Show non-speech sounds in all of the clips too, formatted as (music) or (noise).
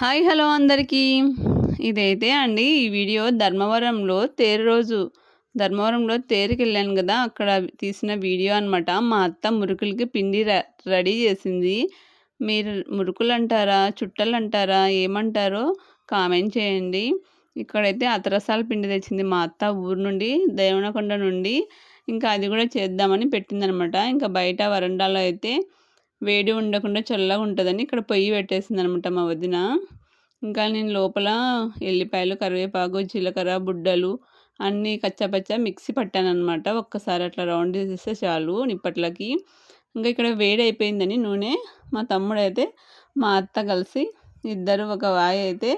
Hi hello అందరికీ. ఇదైతే అండి ఈ వీడియో ధర్మవరంలో తేరు రోజు. ధర్మవరంలో తేరుకి వెళ్ళాను కదా అక్కడ తీసిన వీడియో అనమాట మా అత్త మురుకులకి పిండి రెడీ చేసింది. మీరు మురుకులు అంటారా చుట్టలు అంటారా ఏమంటారో కామెంట్ చేయండి. ఇక్కడైతే అతరసాల పిండి తెచ్చింది మా అత్త ఊరు నుండి దేవనకొండ నుండి. ఇంకా అది కూడా చేద్దామని పెట్టిందనమాట ఇంకా బయట వరండాలో అయితే వేడి ఉండకుండా చల్లగా ఉంటుందని ఇక్కడ పొయ్యి పెట్టేసింది అనమాట మా వదిన. ఇంకా నేను లోపల ఎల్లిపాయలు కరివేపాకు జీలకర్ర బుడ్డలు అన్నీ కచ్చపచ్చ మిక్సీ పట్టానమాట ఒక్కసారి అట్లా రౌండ్ చేసేస్తే చాలు నిప్పట్లకి ఇంకా ఇక్కడ వేడి అయిపోయిందని నూనె మా తమ్ముడు అయితే మా అత్త కలిసి ఇద్దరు ఒక వాయి అయితే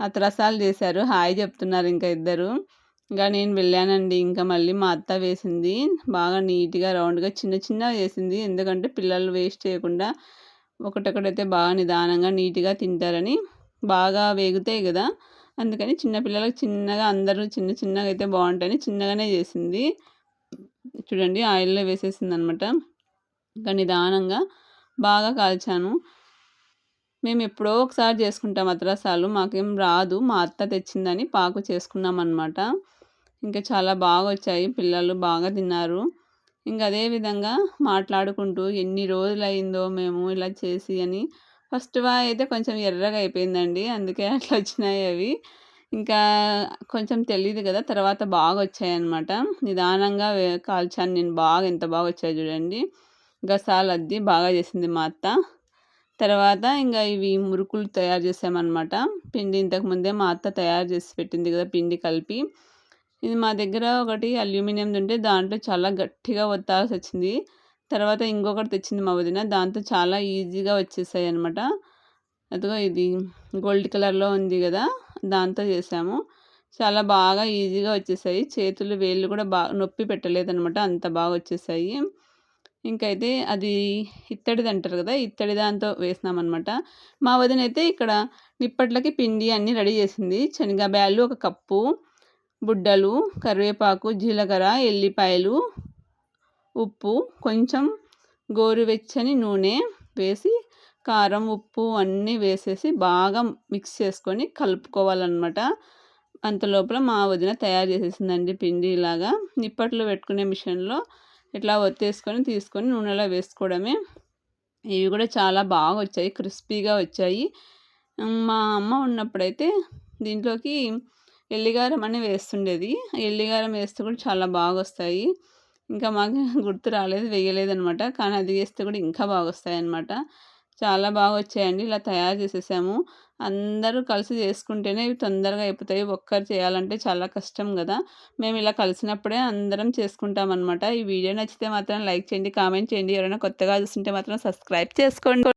అతరసాలు చేశారు. హాయ్ చెప్తున్నారు ఇంకా ఇద్దరు. ఇంకా నేను వెళ్ళానండి. ఇంకా మళ్ళీ మా అత్త వేసింది. బాగా నీట్గా రౌండ్గా చిన్న చిన్నగా వేసింది ఎందుకంటే పిల్లలు వేస్ట్ చేయకుండా ఒకటొకటైతే బాగా నిదానంగా నీట్గా తింటారని బాగా వేగుతాయి కదా! అందుకని చిన్నపిల్లలకు చిన్నగా అందరూ చిన్న చిన్నగా అయితే బాగుంటాయని చిన్నగానే చేసింది. చూడండి ఆయిల్లో వేసేసింది అనమాట ఇంకా నిదానంగా బాగా కాల్చాను. మేము ఎప్పుడో ఒకసారి చేసుకుంటాం అత్రసాలు మాకేం రాదు. మా అత్త తెచ్చిందని పాకు చేసుకున్నాం అనమాట ఇంకా చాలా బాగా వచ్చాయి పిల్లలు బాగా తిన్నారు. ఇంకా అదేవిధంగా మాట్లాడుకుంటూ ఎన్ని రోజులు అయిందో మేము ఇలా చేసి అని ఫస్ట్ వా అయితే కొంచెం ఎర్రగా అయిపోయిందండి. అందుకే అట్లా వచ్చినాయి అవి. ఇంకా కొంచెం తెలియదు కదా తర్వాత బాగా వచ్చాయన్నమాట నిదానంగా కాల్చాను నేను. బాగా ఎంత బాగా వచ్చాయి చూడండి గసాలు అద్ది బాగా చేసింది మా అత్త. తర్వాత ఇంకా ఇవి మురుకులు తయారు చేసామన్నమాట. పిండి ఇంతకుముందే మా అత్త తయారు చేసి పెట్టింది కదా పిండి కలిపి. ఇది మా దగ్గర ఒకటి అల్యూమినియంది ఉంటే దాంట్లో చాలా గట్టిగా ఒత్తాల్సి వచ్చింది. తర్వాత ఇంకొకటి తెచ్చింది మా వదిన. దాంతో చాలా ఈజీగా వచ్చేసాయి అనమాట అదిగో ఇది గోల్డ్ కలర్లో ఉంది కదా దాంతో చేసాము. చాలా బాగా ఈజీగా వచ్చేసాయి. చేతులు వేళ్ళు కూడా బాగా నొప్పి పెట్టలేదనమాట అంత బాగా వచ్చేసాయి. ఇంకైతే అది ఇత్తడిది అంటారు కదా ఇత్తడి దాంతో వేసినామన్నమాట. మా వదిన అయితే ఇక్కడ నిప్పట్లకి పిండి అన్నీ రెడీ చేసింది. శనగ బ్యాళ్ళు ఒక కప్పు. బుడ్డలు కరివేపాకు జీలకర్ర ఎల్లిపాయలు ఉప్పు కొంచెం గోరువెచ్చని నూనె వేసి కారం ఉప్పు అన్నీ వేసేసి బాగా మిక్స్ చేసుకొని కలుపుకోవాలన్నమాట. అంత లోపల మా వదిన తయారు చేసేసిందండి పిండి ఇలాగా. నిప్పట్లో పెట్టుకునే మిషన్లో ఇట్లా ఒత్తేసుకొని తీసుకొని నూనెలో వేసుకోవడమే. ఇవి కూడా చాలా బాగా వచ్చాయి క్రిస్పీగా వచ్చాయి. మా అమ్మ ఉన్నప్పుడైతే దీంట్లోకి ఎల్లిగారం అని వేస్తుండేది. ఎల్లిగారం వేస్తే కూడా చాలా బాగా వస్తాయి ఇంకా మాకు (laughs) గుర్తు రాలేదు వేయలేదు అనమాట కానీ అది వేస్తే కూడా ఇంకా బాగా వస్తాయి అనమాట చాలా బాగా వచ్చాయండి ఇలా తయారు చేసేసాము. అందరూ కలిసి చేసుకుంటేనే ఇవి తొందరగా అయిపోతాయి. ఒక్కరు చేయాలంటే చాలా కష్టం కదా. మేము ఇలా కలిసినప్పుడే అందరం చేసుకుంటాం అనమాట ఈ వీడియో నచ్చితే మాత్రం లైక్ చేయండి కామెంట్ చేయండి. ఎవరైనా కొత్తగా చూస్తుంటే మాత్రం సబ్స్క్రైబ్ చేసుకోండి.